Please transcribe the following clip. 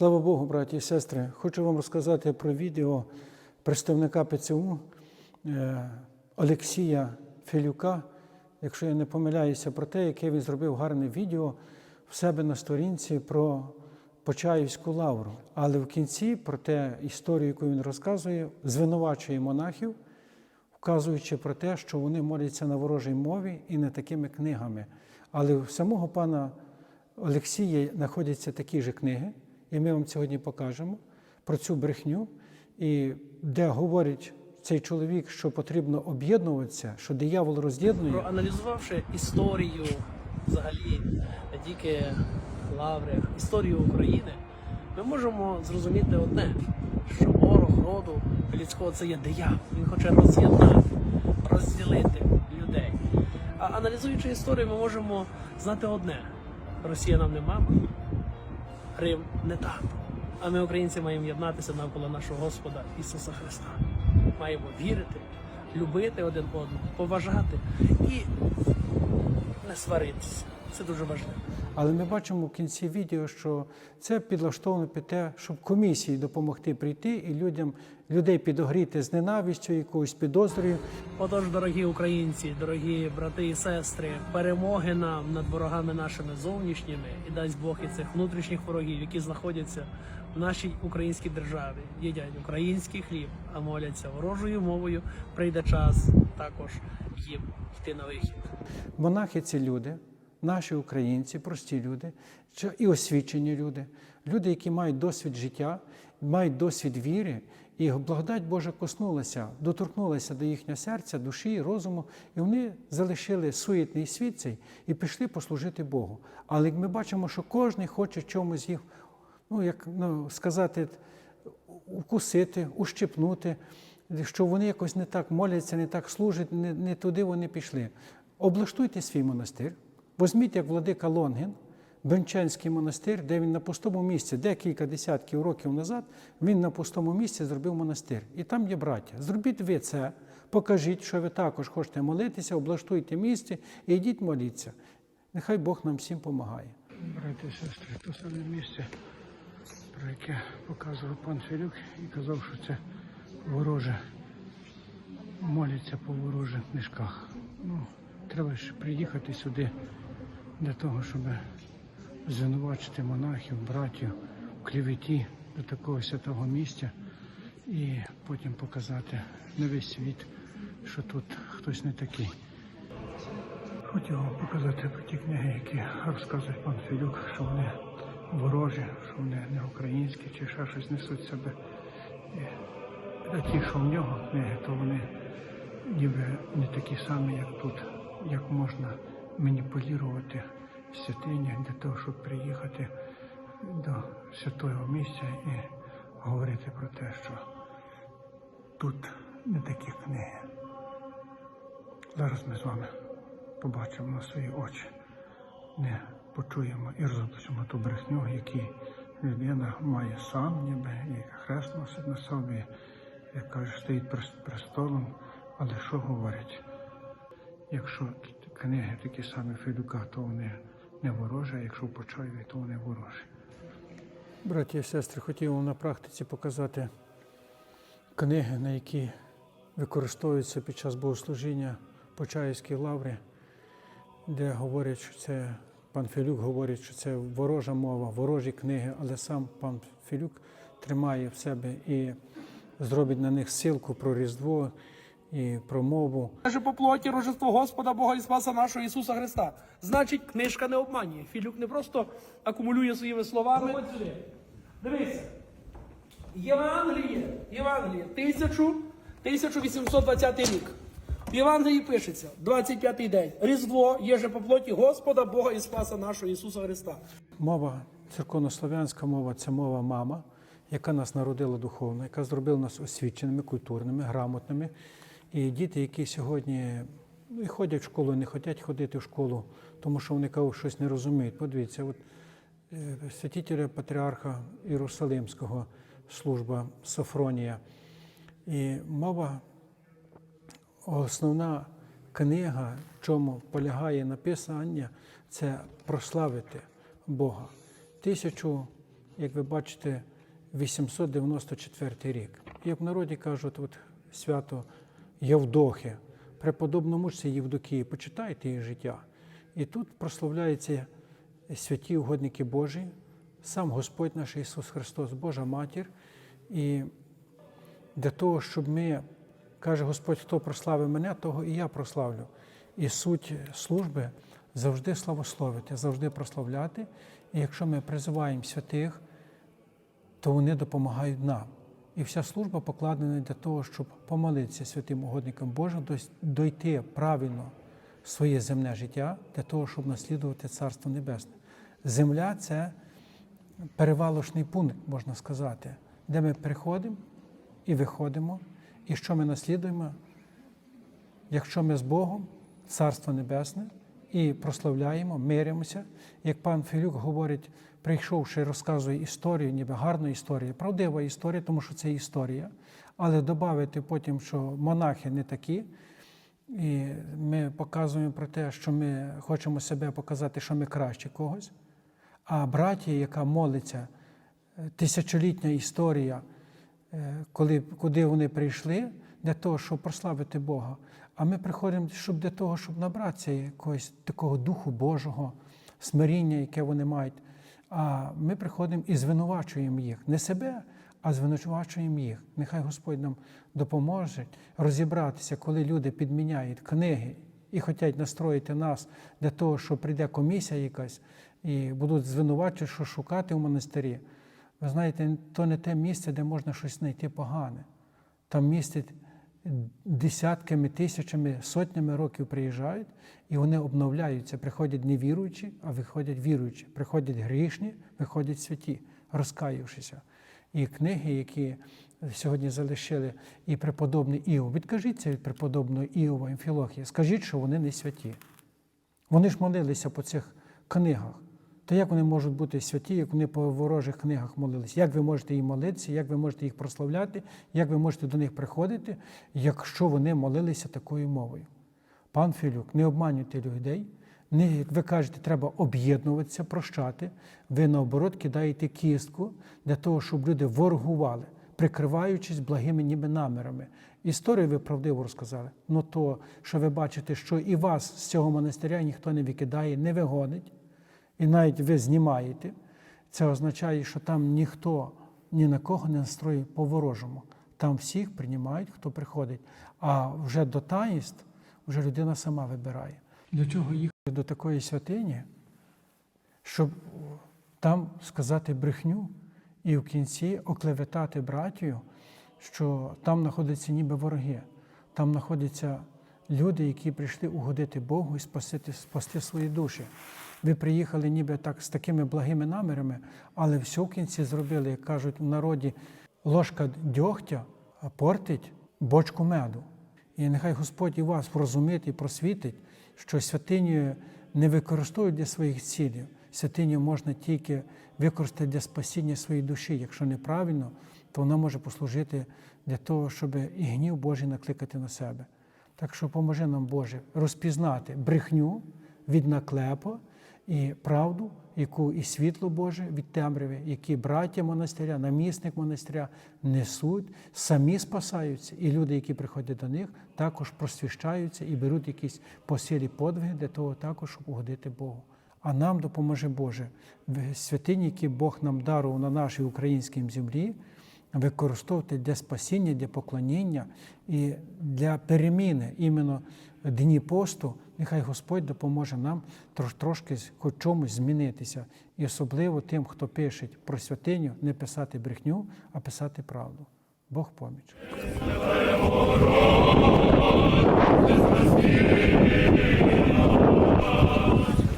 Слава Богу, браті і сестри. Хочу вам розказати про відео представника ПЦУ е, Олексія Філюка, якщо я не помиляюся, про те, яке він зробив гарне відео в себе на сторінці про Почаївську лавру. Але в кінці про те історію, яку він розказує, звинувачує монахів, вказуючи про те, що вони моляться на ворожій мові і не такими книгами. Але в самого пана Олексія знаходяться такі ж книги, і ми вам сьогодні покажемо про цю брехню, і де говорить цей чоловік, що потрібно об'єднуватися, що диявол роз'єднує. Проаналізувавши історію взагалі тільки лаври, історію України, ми можемо зрозуміти одне, що ворог роду людського це є диявол. Він хоче роз'єднати, розділити людей. А аналізуючи історію, ми можемо знати одне: Росія нам не мама, Рим не там. А ми, українці, маємо єднатися навколо нашого Господа Ісуса Христа. Маємо вірити, любити один одного, поважати і не сваритися. Це дуже важливо. Але ми бачимо в кінці відео, що це підлаштовано під те, щоб комісії допомогти прийти і людям людей підогріти з ненавистю, якоюсь підозрою. Отож, дорогі українці, дорогі брати і сестри, перемоги нам над ворогами нашими зовнішніми і дасть Бог і цих внутрішніх ворогів, які знаходяться в нашій українській державі, їдять український хліб, а моляться ворожою мовою. Прийде час також їм йти на вихід. Монахи це люди, наші українці, прості люди, і освічені люди, люди, які мають досвід життя, мають досвід віри, і благодать Божа коснулася, доторкнулася до їхнього серця, душі, розуму, і вони залишили суетний світ цей і пішли послужити Богу. Але ми бачимо, що кожен хоче чомусь їх, ну як ну, сказати, укусити, ущипнути, що вони якось не так моляться, не так служать, не, не туди вони пішли. Облаштуйте свій монастир, візьміть, як владика Лонгін, Бенчанський монастир, де він на пустому місці, декілька десятків років назад, він на пустому місці зробив монастир. І там є браття. Зробіть ви це, покажіть, що ви також хочете молитися, облаштуйте місце і йдіть моліться. Нехай Бог нам всім допомагає. Брати сестри, то саме місце, про яке показував пан Філюк і казав, що це вороже, моляться по ворожих книжках. Ну, треба ж приїхати сюди для того, щоб звинувачити монахів, братів в клеветі до такого святого місця і потім показати на весь світ, що тут хтось не такий. Хотів вам показати про ті книги, які розказує пан Філюк, що вони ворожі, що вони не українські чи ще щось несуть себе. А ті, що в нього книги, то вони ніби не такі самі, як тут, як можна маніпулювати святині для того, щоб приїхати до святого місця і говорити про те, що тут не такі книги. Зараз ми з вами побачимо на свої очі, не почуємо і розбачимо ту брехню, які людина має сам, ніби і хрест носить на собі, як каже, стоїть престолом, але що говорять? Якщо книги такі самі Федука, то вони не ворожі, а якщо в Почаєві, то вони ворожі. Браті і сестри, хотів вам на практиці показати книги, на які використовуються під час богослужіння Почаївській лаврі, де говорять, що це пан Філюк говорить, що це ворожа мова, ворожі книги, але сам пан Філюк тримає в себе і зробить на них ссылку про Різдво і про мову. Каже по плоті рожество Господа Бога і Спаса нашого Ісуса Христа. Значить, книжка не обманює. Філюк не просто акумулює своїми словами. Дивися. Євангеліє, Євангеліє, 1820 рік. В Євангелії пишеться, 25-й день. Різдво є по плоті Господа Бога і Спаса нашого Ісуса Христа. Мова, церковнослов'янська мова це мова мама, яка нас народила духовно, яка зробила нас освіченими, культурними, грамотними. І діти, які сьогодні і ходять в школу, не хочуть ходити в школу, тому що вони кажуть, щось не розуміють. Подивіться, от е, святителя патріарха Єрусалимського служба Софронія. І мова Основна книга, в чому полягає написання, це прославити Бога. як ви бачите, 894 рік. Як в народі кажуть, от свято Євдохи, преподобну мучці Євдокії, почитайте її життя. І тут прославляються святі угодники Божі, сам Господь наш Ісус Христос, Божа Матір. І для того, щоб ми, каже Господь, хто прославив мене, того і я прославлю. І суть служби завжди славословити, завжди прославляти. І якщо ми призиваємо святих, то вони допомагають нам. І вся служба покладена для того, щоб помолитися святим угодникам Божим, дойти правильно своє земне життя для того, щоб наслідувати Царство Небесне. Земля це перевалочний пункт, можна сказати, де ми приходимо і виходимо, і що ми наслідуємо, якщо ми з Богом, Царство Небесне, і прославляємо, миримося. Як пан Філюк говорить, прийшовши, розказує історію, ніби гарну історію, правдива історія, тому що це історія. Але додати потім, що монахи не такі, і ми показуємо про те, що ми хочемо себе показати, що ми краще когось. А братія, яка молиться, е, тисячолітня історія, е, коли, куди вони прийшли, для того, щоб прославити Бога. А ми приходимо щоб для того, щоб набратися якогось такого Духу Божого, смиріння, яке вони мають. А ми приходимо і звинувачуємо їх. Не себе, а звинувачуємо їх. Нехай Господь нам допоможе розібратися, коли люди підміняють книги і хочуть настроїти нас для того, що прийде комісія якась і будуть звинувачувати, що шукати в монастирі. Ви знаєте, то не те місце, де можна щось знайти погане. Там місце десятками, тисячами, сотнями років приїжджають, і вони обновляються. Приходять не віруючі, а виходять віруючі. Приходять грішні, виходять святі, розкаявшися. І книги, які сьогодні залишили і преподобний Іов, відкажіться від преподобного Іова Амфілохія, скажіть, що вони не святі. Вони ж молилися по цих книгах. То як вони можуть бути святі, як вони по ворожих книгах молилися? Як ви можете їм молитися, як ви можете їх прославляти, як ви можете до них приходити, якщо вони молилися такою мовою? Пан Філюк, не обманюйте людей. Не, як ви кажете, треба об'єднуватися, прощати. Ви наоборот кидаєте кістку для того, щоб люди ворогували, прикриваючись благими ніби намірами. Історію ви правдиво розказали. Ну то, що ви бачите, що і вас з цього монастиря ніхто не викидає, не вигонить, і навіть ви знімаєте, це означає, що там ніхто ні на кого не настроїв по-ворожому. Там всіх приймають, хто приходить. А вже до таїнств вже людина сама вибирає. Для чого їхати до такої святині, щоб там сказати брехню і в кінці оклеветати братію, що там знаходяться ніби вороги, там знаходяться люди, які прийшли угодити Богу і спасти, спасти свої душі. Ви приїхали ніби так з такими благими намірами, але все в кінці зробили, як кажуть в народі, ложка дьогтя портить бочку меду. І нехай Господь і вас врозумить і просвітить, що святиню не використовують для своїх цілів. Святиню можна тільки використати для спасіння своєї душі. Якщо неправильно, то вона може послужити для того, щоб і гнів Божий накликати на себе. Так що поможи нам, Боже, розпізнати брехню від наклепу і правду, яку і світло Боже від темряви, які браття монастиря, намісник монастиря несуть, самі спасаються, і люди, які приходять до них, також просвіщаються і беруть якісь посилі подвиги для того, також щоб угодити Богу. А нам допоможе Боже в святині, які Бог нам дарував на нашій українській землі, використовувати для спасіння, для поклоніння і для переміни іменно дні посту, нехай Господь допоможе нам трошки хоч чомусь змінитися, і особливо тим, хто пише про святиню, не писати брехню, а писати правду. Бог поміч. Слава